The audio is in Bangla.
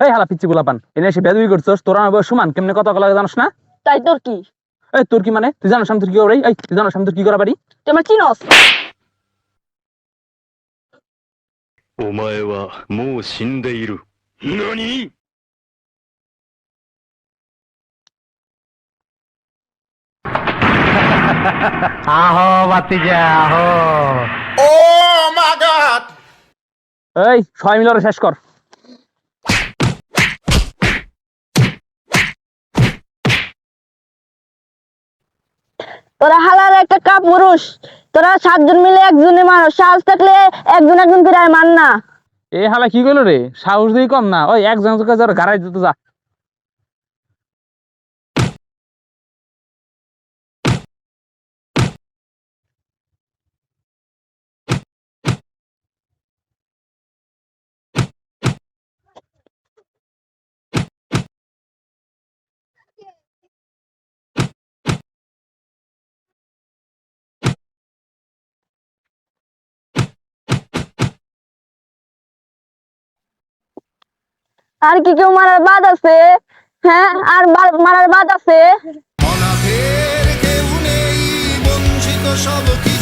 এই হালা পিচ্ছি গোলাপান এনে এসে বেদবি করছস তোরা আমার বয়স সমান কেমনে কত লাগে জানোস না তাই তোর কি এই তোর কি মানে তুই জানোস আমি তোর কি করে এই তুই জানোস আমি তোর কি করা পারি তুই আমার চিনস お前はもう死んでいる。何 আহো বাতিজা আহো এই সবাই মিলে ওরা শেষ কর তোরা হালার একটা কাপ পুরুষ তোরা সাতজন মিলে একজনে মারো। সাহস থাকলে একজন একজন করে মান না। এ হালা কি করল রে? সাহস দিয়ে কম না। ওই একজন যারা গাড়াই দিতে যা। আর কি কেউ মারার বাদ আছে? হ্যাঁ আর মারার বাদ আছে? সব কি